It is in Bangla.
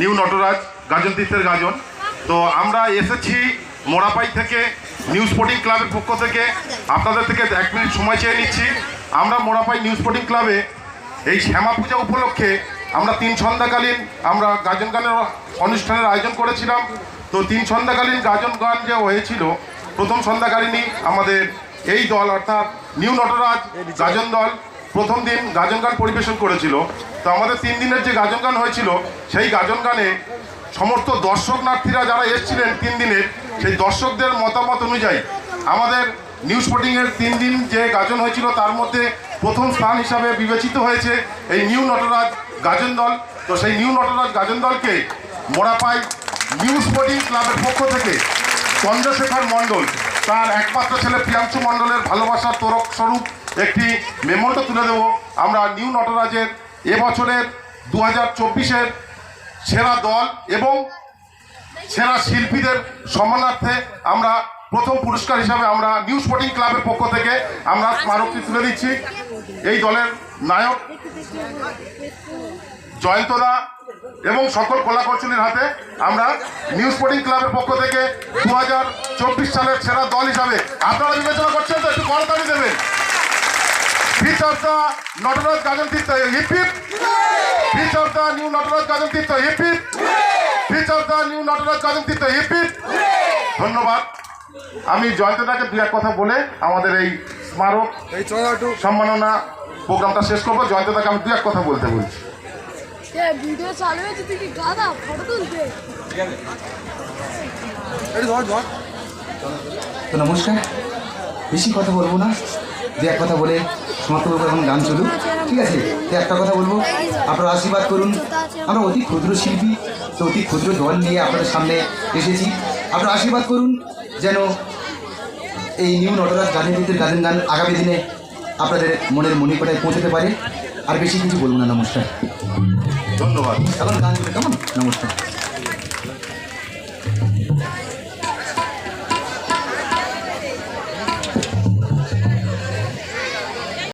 নিউ নটরাজ, গাজন তীর্থের গাজন। তো আমরা এসেছি মোড়াপাই থেকে, নিউ স্পোর্টিং ক্লাবের পক্ষ থেকে। আপনাদের থেকে এক মিনিট সময় চেয়ে নিচ্ছি। আমরা মোড়াপাই নিউ স্পোর্টিং ক্লাবে এই শ্যামা পূজা উপলক্ষে আমরা তিন সন্ধ্যাকালীন আমরা গাজন গানের অনুষ্ঠানের আয়োজন করেছিলাম। তো তিন সন্ধ্যাকালীন গাজন গান যে হয়েছিল, প্রথম সন্ধ্যাকালীনই আমাদের এই দল, অর্থাৎ নিউ নটরাজ গাজন দল প্রথম দিন গাজন গান পরিবেশন করেছিল। তো আমাদের তিন দিনের যে গাজন গান হয়েছিল, সেই গাজন গানে সমস্ত দর্শকনার্থীরা যারা এসেছিলেন তিন দিনের, সেই দর্শকদের মতামত অনুযায়ী আমাদের নিউজ স্পোর্টিংয়ের তিন দিন যে গাজন হয়েছিল, তার মধ্যে প্রথম স্থান হিসাবে বিবেচিত হয়েছে এই নিউ নটরাজ গাজন দল। তো সেই নিউ নটরাজ গাজন দলকে মোড়াপাই নিউ স্পোর্টিং ক্লাবের পক্ষ থেকে চন্দ্রশেখর মণ্ডল, তার একমাত্র ছেলে প্রিয়াংশু মণ্ডলের ভালোবাসার তোরক স্বরূপ একটি মেমোটো তুলে দেব। আমরা নিউ নটরাজের এবছরের দু হাজার চব্বিশের সেরা দল এবং সেরা শিল্পীদের সম্মানার্থে আমরা প্রথম পুরস্কার হিসাবে আমরা নিউ স্পোর্টিং ক্লাবের পক্ষ থেকে আমরা স্মারকটি তুলে দিচ্ছি। এই দলের নায়ক জয়ন্তদা এবং সকল কলাকৌশলীর হাতে আমরা নিউ স্পোর্টিং ক্লাবের পক্ষ থেকে দু হাজার চব্বিশ সালের সেরা দল হিসাবে। আপনারা বিবেচনা করছেন তো একটু করতালি দেবেন। Nataraj Gajan Tirtha new Nataraj Gajan Tirtha new Nataraj Gajan Tirtha hip hip ধন্যবাদ। আমি জয়ন্তদাকে দু এক কথা বলে আমাদের এই স্মারক এই চলো সম্মাননা প্রোগ্রামটা শেষ করব। জয়ন্তদাকে আমি দু এক কথা বলতে বলছি। ভিডিও চালু হয়েছে? তুই কি গাদা ফটো তুলতে? ধর ধর। নমস্কার। বেশি কথা বলব না। যে এক কথা বলে সমাপ্ত করব এখন গান চলুক ঠিক আছে? তো একটা কথা বলব আপনারা আশীর্বাদ করুন। আমরা অতি ক্ষুদ্র শিল্পী তো অতি ক্ষুদ্র দল নিয়ে আপনাদের সামনে এসেছি। আপনারা আশীর্বাদ করুন যেন এই নিউ নটরাজ গানের ভিতরে গানের গান আগামী দিনে আপনাদের মনের মণিকটায় পৌঁছতে পারে। আর বেশি কিছু বলব না নমস্কার। ধন্যবাদ। এখন গান কেমন? নমস্কার।